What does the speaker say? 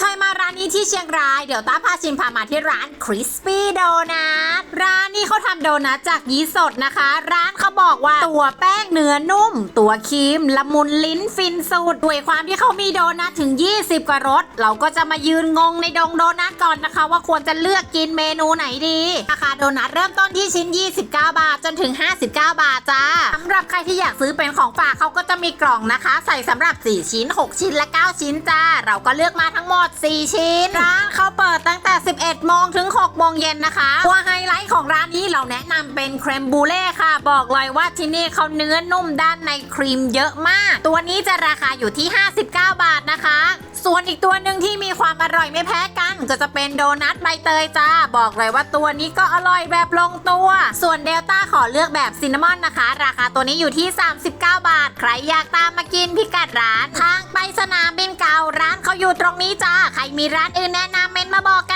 เคยมาร้านนี้ที่เชียงราย เดี๋ยวต้าพาชิมพามาที่ร้านคริสปี้โดนัทร้านนี้เขาทำโดนัทจากยีสต์สดนะคะ ร้านเขาบอกว่าตัวแป้งเนื้อนุ่ม ตัวครีมละมุนลิ้นฟินสุดด้วยความที่เขามีโดนัทถึง 20 กว่ารสเราก็จะมายืนงงในดงโดนัทก่อนนะคะ ว่าควรจะเลือกกินเมนูไหนดีราคาโดนัทเริ่มต้นที่ชิ้น 29 บาทจนถึง 59 บาทจ้า รับใครที่อยากซื้อเป็นของฝากเขาก็จะมีกล่องนะคะ ใส่สำหรับ 4 ชิ้น 6 ชิ้นและ 9 ชิ้นจ้า เราก็เลือกมาทั้งหมด 4 ชิ้น ร้านเขาเปิดตั้งแต่ 11โมงถึง6โมงเย็นนะคะตัวไฮไลท์ของร้านนี้เราแนะนำเป็นเครมบูเล่ค่ะ บอกเลยว่าที่นี่เขาเนื้อนุ่มด้านในครีมเยอะมาก ตัวนี้จะราคาอยู่ที่ 59 บาทนะคะ ส่วนอีกตัวหนึ่งที่มีความอร่อยไม่แพ้กัน ก็จะเป็นโดนัทใบเตยจ้า บอกเลยว่าตัวนี้ก็อร่อยแบบลงตัว ส่วนเดลต้าขอเลือกแบบซินนามอนนะคะ ราคาตัวนี้อยู่ที่ 39 บาท ใครอยากตามมากินพิกัดร้าน ทางไปสนามบินเก่าร้านเขาอยู่ตรงนี้จ้า ใครมีร้านอื่นแนะนำเมนมาบอกกัน